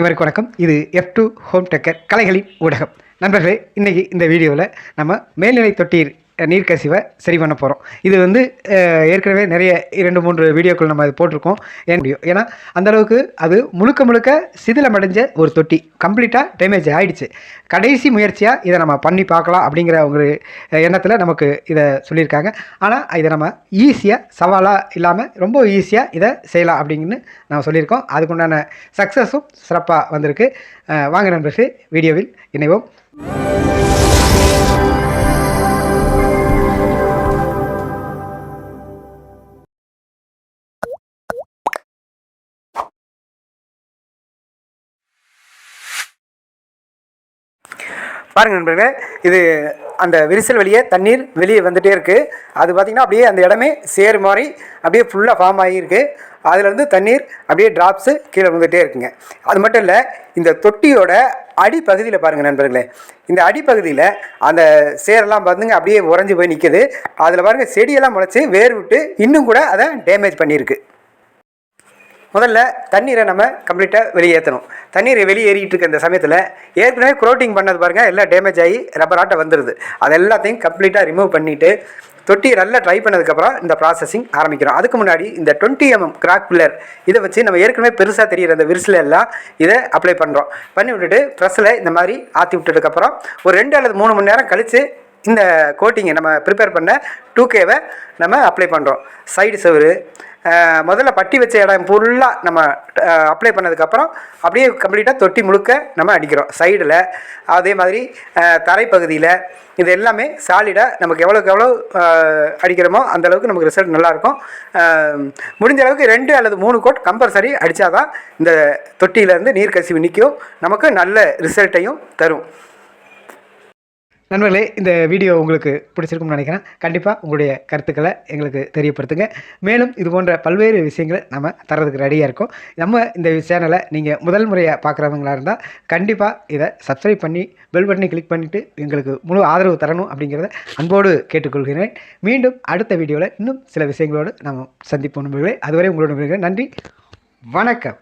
இவருக்கு வணக்கம். இது எஃப் டூ ஹோம் டெக்கர் கலைகளின் ஊடகம். நண்பர்களே இன்றைக்கி இந்த வீடியோவில் நம்ம மேல்நிலை தொட்டியில் நீர்க்கசிவை சரி பண்ண போகிறோம் இது வந்து ஏற்கனவே நிறைய இரண்டு மூன்று வீடியோக்கள் நம்ம இது போட்டிருக்கோம். ஏன் முடியும்? ஏன்னா அந்த அளவுக்கு அது முழுக்க முழுக்க சிதிலமடைஞ்ச ஒரு தொட்டி. கம்ப்ளீட்டாக டேமேஜ் ஆகிடுச்சு கடைசி முயற்சியாக இதை நம்ம பண்ணி பார்க்கலாம் அப்படிங்கிற ஒரு எண்ணத்தில் நமக்கு இதை சொல்லியிருக்காங்க. ஆனால் இதை நம்ம ஈஸியாக சவாலாக இல்லாமல் ரொம்ப ஈஸியாக இதை செய்யலாம் அப்படின்னு நம்ம சொல்லியிருக்கோம். அதுக்குண்டான சக்ஸஸும் சிறப்பாக வந்திருக்கு. வாங்க நண்பர்களே வீடியோவில் இணைவோம். பாருங்க நண்பர்களே இது அந்த விரிசல் வழியே தண்ணீர் வெளியே வந்துகிட்டே இருக்குது அது பார்த்திங்கன்னா அப்படியே அந்த இடமே சேர் மாதிரி அப்படியே ஃபுல்லாக ஃபார்ம் ஆகியிருக்கு அதுலேருந்து தண்ணீர் அப்படியே ட்ராப்ஸு கீழே வந்துகிட்டே இருக்குங்க. அது மட்டும் இல்லை இந்த தொட்டியோட அடிப்பகுதியில் பாருங்கள் நண்பர்களே இந்த அடிப்பகுதியில் அந்த சேரெல்லாம் பார்த்துங்க அப்படியே உறைஞ்சி போய் நிற்குது அதில் பாருங்கள் செடியெல்லாம் முளைச்சி வேர் விட்டு இன்னும் கூட அதை டேமேஜ் பண்ணியிருக்கு. முதல்ல தண்ணீரை நம்ம கம்ப்ளீட்டாக வெளியேற்றணும் தண்ணீரை வெளியேறிட்டு இருக்க இந்த சமயத்தில் ஏற்கனவே குரோட்டிங் பண்ணது பாருங்கள் எல்லாம் டேமேஜ் ஆகி ரப்பர் ஆட்டை வந்துடுது அது எல்லாத்தையும் கம்ப்ளீட்டாக ரிமூவ் பண்ணிவிட்டு தொட்டி நல்லா ட்ரை பண்ணதுக்கப்புறம் இந்த ப்ராசஸிங் ஆரம்பிக்கிறோம். அதுக்கு முன்னாடி இந்த டுவெண்ட்டி எம்எம் கிராக் பில்லர் இதை வச்சு நம்ம ஏற்கனவே பெருசாக தெரியிற அந்த விரிசில் எல்லாம் இதை அப்ளை பண்ணுறோம் பண்ணி விட்டுட்டு ப்ரெஸ்ஸில் இந்த மாதிரி ஆற்றி விட்டதுக்கப்புறம் ஒரு ரெண்டு அல்லது மூணு மணி நேரம் கழித்து இந்த கோட்டிங்கை நம்ம ப்ரிப்பேர் பண்ண டூ கேவை நம்ம அப்ளை பண்ணுறோம் சைடு செவரு முதல்ல பட்டி வச்ச இடம் ஃபுல்லாக நம்ம அப்ளை பண்ணதுக்கப்புறம் அப்படியே கம்ப்ளீட்டாக தொட்டி முழுக்க நம்ம அடிக்கிறோம். சைடில் அதே மாதிரி தரைப்பகுதியில் இது எல்லாமே சாலிடாக நமக்கு எவ்வளோக்கு எவ்வளோ அடிக்கிறோமோ அந்த அளவுக்கு நமக்கு ரிசல்ட் நல்லாயிருக்கும். முடிஞ்ச அளவுக்கு ரெண்டு அல்லது மூணு கோட் கம்பல்சரி அடித்தாதான் இந்த தொட்டியிலேருந்து நீர் கசிவு நிற்கும் நமக்கு நல்ல ரிசல்ட்டையும் தரும். நண்பர்களே இந்த வீடியோ உங்களுக்கு பிடிச்சிருக்கும்னு நினைக்கிறேன். கண்டிப்பாக உங்களுடைய கருத்துக்களை எங்களுக்கு தெரியப்படுத்துங்க. மேலும் இது போன்ற பல்வேறு விஷயங்களை நம்ம தரதுக்கு ரெடியாக இருக்கோம். நம்ம இந்த சேனலை நீங்கள் முதல் முறையாக பார்க்குறவங்களா இருந்தால் கண்டிப்பாக இதை சப்ஸ்கிரைப் பண்ணி பெல் பட்டனை கிளிக் பண்ணிவிட்டு எங்களுக்கு முழு ஆதரவு தரணும் அப்படிங்கிறத அன்போடு கேட்டுக்கொள்கிறேன். மீண்டும் அடுத்த வீடியோவில் இன்னும் சில விஷயங்களோடு நாம் சந்திப்போம் நண்பர்களே. அதுவரை உங்களோட நன்றி. வணக்கம்.